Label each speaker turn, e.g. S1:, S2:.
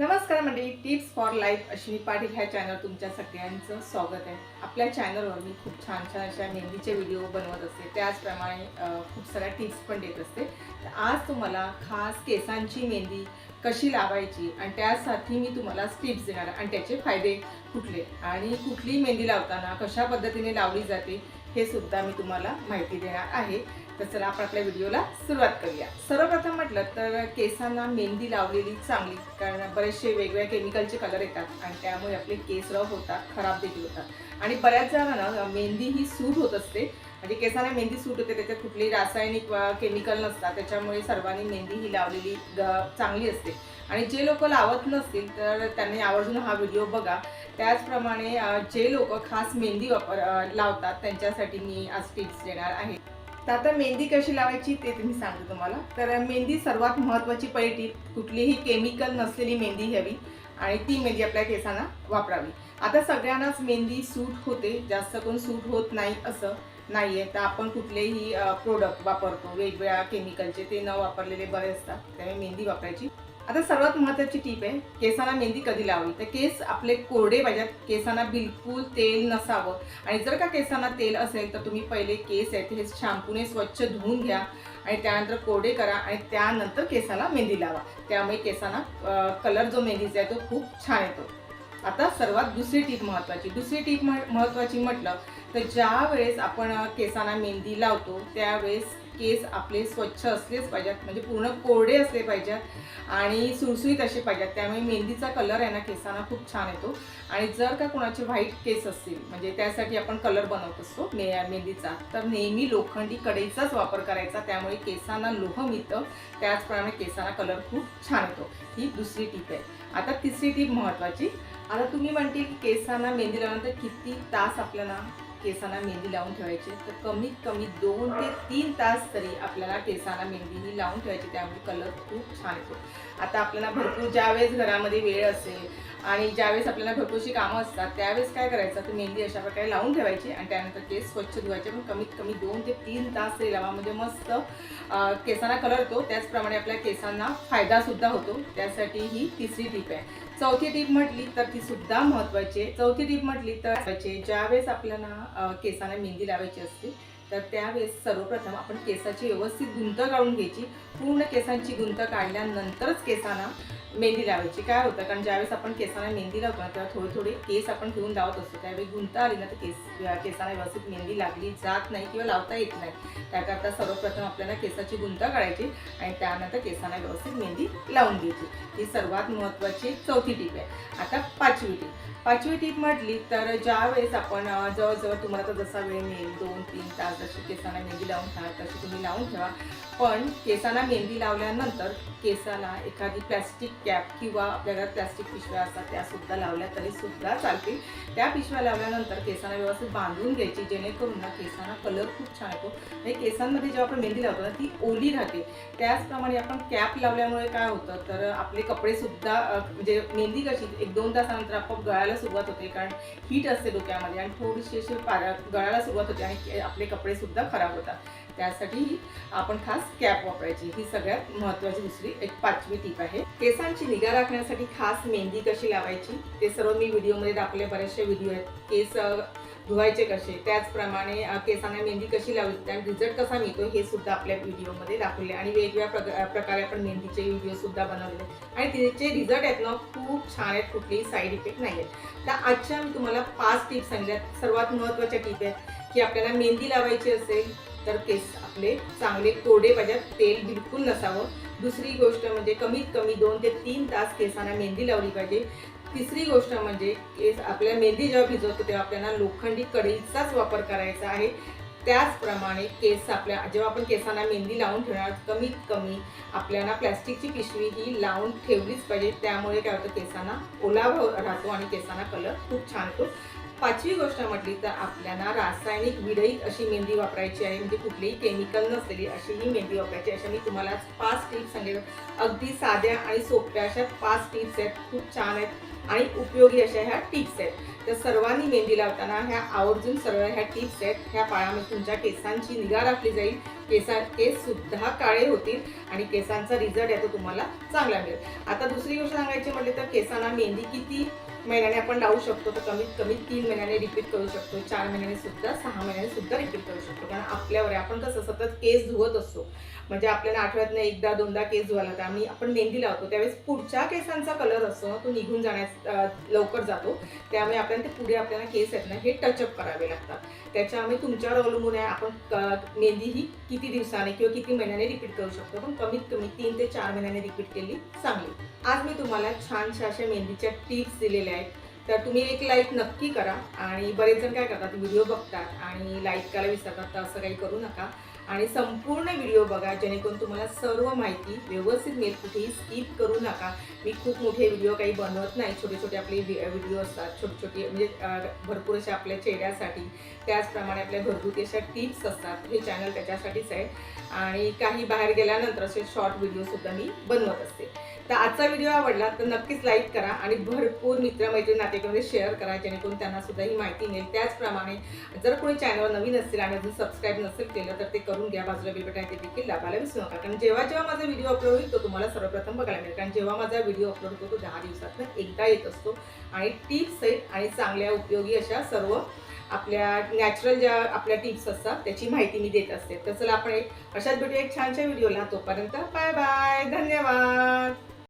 S1: नमस्कार मंडळी tips for life Ashwini Patil ह्या चॅनल तुमच्या सगळ्यांचं स्वागत आहे. आपल्या चॅनलवर मी खूप छान छान अशा मेहंदीचे व्हिडिओ बनवत असते. त्याचप्रमाणे खूप साऱ्या टिप्स पण देत असते. तर आज तुम्हाला खास केसांची मेहंदी कशी लावायची आणि त्यासाठी मी तुम्हाला टिप्स देणार आणि त्याचे फायदे कुठले आणि कुठली मेहंदी लावताना कशा पद्धतीने लावली जाते हे सुद्धा मी तुम्हाला माहिती देणार आहे. तर चला आपण आपल्या व्हिडिओला सुरुवात करूया. सर्वप्रथम म्हटलं तर केसांना मेहंदी लावलेली चांगली कारण बरेचसे वेगवेगळ्या केमिकलचे कलर येतात आणि त्यामुळे आपले केस रफ होतात खराब देखील होतात. आणि बऱ्याच जणांना मेहंदी ही सूट होत असते. म्हणजे केसांना मेहंदी सूट होते त्याच्यात कुठली रासायनिक केमिकल नसतात त्याच्यामुळे सर्वांनी मेहंदी ही लावलेली ग- चांगली असते. आणि जे लोक लावत नसतील तर त्यांनी आवर्जून हा व्हिडिओ बघा. त्याचप्रमाणे जे लोक खास मेहंदी वापर लावतात त्यांच्यासाठी मी आज टिप्स देणार आहे. तर आता मेहंदी कशी लावायची ते तुम्ही सांगू तुम्हाला. तर मेहंदी सर्वात महत्त्वाची पहिली टीप कुठलीही केमिकल नसलेली मेहंदी घ्यावी आणि ती मेहंदी आपल्या केसांना वापरावी. आता सगळ्यांनाच मेहंदी सूट होते जास्त करून सूट होत नाही असं नाही आहे तर आपण कुठलेही प्रोडक्ट वापरतो वेगवेगळ्या केमिकलचे ते न वापरलेले बरे असतात. त्यामुळे मेहंदी वापरायची आता सर्वात महत्त्वाची टीप आहे केसांना मेहंदी कधी लावावी? तर केस आपले कोरडे पाहिजेत केसांना बिलकुल तेल नसावं. आणि जर का केसांना तेल असेल तर तुम्ही पहिले केस आहेत हे शॅम्पूने स्वच्छ धुवून घ्या आणि त्यानंतर कोरडे करा आणि त्यानंतर केसाला मेहंदी लावा. त्यामुळे केसांना कलर जो मेहंदीचा आहे तो खूप छान येतो. आता सर्वात दुसरी टीप महत्त्वाची. दुसरी टीप महत्त्वाची म्हटलं तर ज्या वेळेस आपण केसांना मेहंदी लावतो त्यावेळेस केस आपले स्वच्छ असलेच पाहिजेत. म्हणजे पूर्ण कोरडे असले पाहिजेत आणि सुळसुळीत असे पाहिजेत. त्यामुळे मेहंदीचा कलर आहे ना केसांना खूप छान येतो. आणि जर का कोणाचे व्हाईट केस असतील म्हणजे त्यासाठी आपण कलर बनवत असतो मे मेहंदीचा. तर नेहमी लोखंडी कढईचाच वापर करायचा. त्यामुळे केसांना लोह मिळतं. त्याचप्रमाणे केसांना कलर खूप छान येतो. ही दुसरी टीप आहे. आता तिसरी टीप महत्त्वाची. आता तुम्ही म्हणतील की केसांना मेहंदी लावल्यानंतर किती तास आपल्याला केसांना मेहंदी लावून ठेवायची. तर कमीत कमी दोन ते तीन तास तरी आपल्याला केसांना मेहंदी ही लावून ठेवायची. त्यामुळे कलर खूप छान येतो. आता आपल्याला भरपूर ज्यावेळेस घरामध्ये वेळ असेल आणि ज्यावेळेस आपल्याला भरपूरशी कामं असतात त्यावेळेस काय करायचं? तर मेहंदी अशा प्रकारे लावून ठेवायची आणि त्यानंतर केस स्वच्छ धुवायचे. पण कमीत कमी दोन ते तीन तास तरी लावा म्हणजे मस्त केसांना कलर येतो. त्याचप्रमाणे आपल्या केसांना फायदा सुद्धा होतो. त्यासाठी ही तिसरी टीप आहे. चौथी टीप म्हटली तर ती सुद्धा महत्वाची आहे. चौथी टीप म्हटली तर ज्यावेळेस आपल्याला केसांना मेहंदी लावायची असते तर त्यावेळेस सर्वप्रथम आपण केसाची व्यवस्थित गुंत काढून घ्यायची. पूर्ण केसांची गुंत काढल्यानंतरच केसांना मेहंदी लावायची. काय होतं? कारण ज्यावेळेस आपण केसांना मेहंदी लावतो ना तेव्हा थोडे थोडे केस आपण घेऊन लावत असतो. त्यावेळी गुंत आली ना तर केस केसांना व्यवस्थित मेहंदी लागली जात नाही किंवा लावता येत नाही. त्याकरता सर्वप्रथम आपल्याला केसाची गुंत काढायची आणि त्यानंतर केसांना व्यवस्थित मेहंदी लावून घ्यायची. ही सर्वात महत्त्वाची चौथी टीप आहे. आता पाचवी टीप. पाचवी टीप म्हटली तर ज्यावेळेस आपण जवळजवळ तुम्हाला तर जसा वेळ मिळेल दोन तीन तास जशी केसांना मेहंदी लावून ठेवा तशी तुम्ही लावून ठेवा. पण केसांना मेहंदी लावल्यानंतर केसाला एखादी प्लॅस्टिक कॅप किंवा आपल्या घरात प्लॅस्टिक पिशव्या असतात त्या सुद्धा लावल्या तरी सुद्धा चालतील. त्या पिशव्या लावल्यानंतर केसांना व्यवस्थित बांधून घ्यायची जेणेकरून ना केसांना कलर खूप छान येतो. आणि केसांमध्ये जेव्हा आपण मेहंदी लावतो ना ती ओली राहते. त्याचप्रमाणे आपण कॅप लावल्यामुळे काय होतं तर आपले कपडे सुद्धा म्हणजे मेहंदी कशी एक दोन तासानंतर आपोआप गळायला सुरुवात होते कारण हीट असते डोक्यामध्ये आणि थोडीशी अशी पारा गळायला सुरुवात होते आणि आपले कपडे सुद्धा खराब होतात. त्यासाठी आपण खास कॅप वापरायची. ही सगळ्यात महत्वाची दुसरी एक पाचवी टीप आहे. केसांची निगा राखण्यासाठी खास मेहंदी कशी लावायची? ते सर्व मी व्हिडिओमध्ये दाखवले. बरेचसे व्हिडिओ आहेत. केस धुवायचे कसे? त्याचप्रमाणे केसांना मेहंदी कशी लावली त्यात रिझल्ट कसा मिळतो हे सुद्धा आपल्या व्हिडिओमध्ये दाखवले. आणि वेगवेगळ्या प्रकारे आपण मेहंदीचे व्हिडिओसुद्धा बनवले आणि तिचे रिझल्ट आहेत ना खूप छान आहेत. कुठलेही साईड इफेक्ट नाही आहेत तर आजच्या मी तुम्हाला पाच टिप्स सांगितल्या सर्वात महत्त्वाच्या टिप आहेत की आपल्याला मेहंदी लावायची असेल तर केस आपले चांगले कोरडे पाहिजेत तेल बिलकुल नसावं. दुसरी गोष्ट म्हणजे कमीत कमी दोन ते तीन तास केसांना मेहंदी लावली पाहिजे. तिसरी गोष्ट म्हणजे केस आपल्या मेहंदी जेव्हा भिजवतो तेव्हा आपल्याला लोखंडी कढईचाच वापर करायचा आहे. त्याचप्रमाणे केस आपल्या जेव्हा आपण केसांना मेहंदी लावून ठेवणार कमीत कमी आपल्याला प्लॅस्टिकची पिशवी ही लावून ठेवलीच पाहिजे. त्यामुळे काय होतं केसांना ओलावा राहतो आणि केसांना कलर खूप छान होतो. पाचवी गोष्ट म्हटली तर आपल्याला रासायनिक विरहित अशी मेहंदी वापरायची आहे. म्हणजे कुठलीही केमिकल नसलेली अशी ही मेहंदी वापरायची अशा मी तुम्हाला पाच टिप्स सांगेल. अगदी साध्या आणि सोप्या अशा पाच टिप्स आहेत. खूप छान आहेत आणि उपयोगी अशा ह्या टिप्स आहेत. तर सर्वांनी मेहंदी लावताना ह्या आवर्जून सर्व ह्या टिप्स आहेत. ह्या पाळामध्ये तुमच्या केसांची निगा राखली जाईल. केसा केस सुद्धा काळे होतील आणि केसांचा रिझल्ट आहे तो तुम्हाला चांगला मिळेल. आता दुसरी गोष्ट सांगायची म्हटली तर केसांना मेहंदी किती महिन्याने आपण लावू शकतो तर कमीत कमी तीन महिन्याने रिपीट करू शकतो चार महिन्याने सुद्धा सहा महिन्याने सुद्धा रिपीट करू शकतो. कारण आपल्यावर आहे आपण कसं सतत केस धुवत असतो. म्हणजे आपल्याला आठवड्यातनं एकदा दोनदा केस धुवायला लागतात आम्ही आपण मेहंदी लावतो त्यावेळेस पुढच्या केसांचा कलर असतो ना तो निघून जाण्यास लवकर जातो. त्यामुळे आपल्याला ते पुढे आपल्याला केस आहेत ना हे टचअप करावे लागतात. त्याच्यामुळे तुमच्यावर अवलंबून आहे आपण क- मेहंदी ही किती दिवसाने किंवा किती महिन्याने रिपीट करू शकतो. पण कमीत कमी तीन ते चार महिन्याने रिपीट केली चांगली. आज मी तुम्हाला छानशा अशा मेहंदीच्या टिप्स दिलेल्या आहेत. तर तुम्ही एक लाईक नक्की करा आणि बरेच जण काय करतात व्हिडिओ बघतात आणि लाईक करायला विसरतात तर असं काही करू नका. आणि संपूर्ण व्हिडिओ बघा जेणेकरून तुम्हाला सर्व माहिती व्यवस्थित मिळेल. कुठेही स्किप करू नका. मी खूप मोठे व्हिडिओ काही बनवत नाही. छोटे छोटे आपले व्हिडिओ असतात. छोटे छोटे म्हणजे भरपूर अशा आपल्या चेहऱ्यासाठी. त्याचप्रमाणे आपल्या घरगुती अशा टिप्स असतात. हे चॅनल त्याच्यासाठीच आहे. आणि काही बाहेर गेल्यानंतर असे शॉर्ट व्हिडिओसुद्धा मी बनवत असते. तर आजचा व्हिडिओ आवडला तर नक्कीच लाईक करा आणि भरपूर मित्रमैत्रिणी नातेवाईकांमध्ये शेअर करा जेणेकरून त्यांनासुद्धा ही माहिती मिळेल. त्याचप्रमाणे जर कोणी चॅनल नवीन असतील आणि अजून सबस्क्राईब नसेल केलं तर ते करू करून घ्या बाजूला बिल आहे ते देखील दाबायला विसरू नका. कारण जेव्हा जेव्हा माझा व्हिडिओ अपलोड होईल तो तुम्हाला सर्वप्रथम बघायला मिळेल. कारण जेव्हा माझा व्हिडिओ अपलोड होतो तो दहा दिवसातून एकदा येत असतो. आणि टिप्स आहेत आणि चांगल्या उपयोगी अशा सर्व आपल्या नॅचरल ज्या आपल्या टिप्स असतात त्याची माहिती मी देत असते. तर चला आपण एक अशाच भेटूया एक छानशा व्हिडिओला तोपर्यंत बाय बाय. धन्यवाद.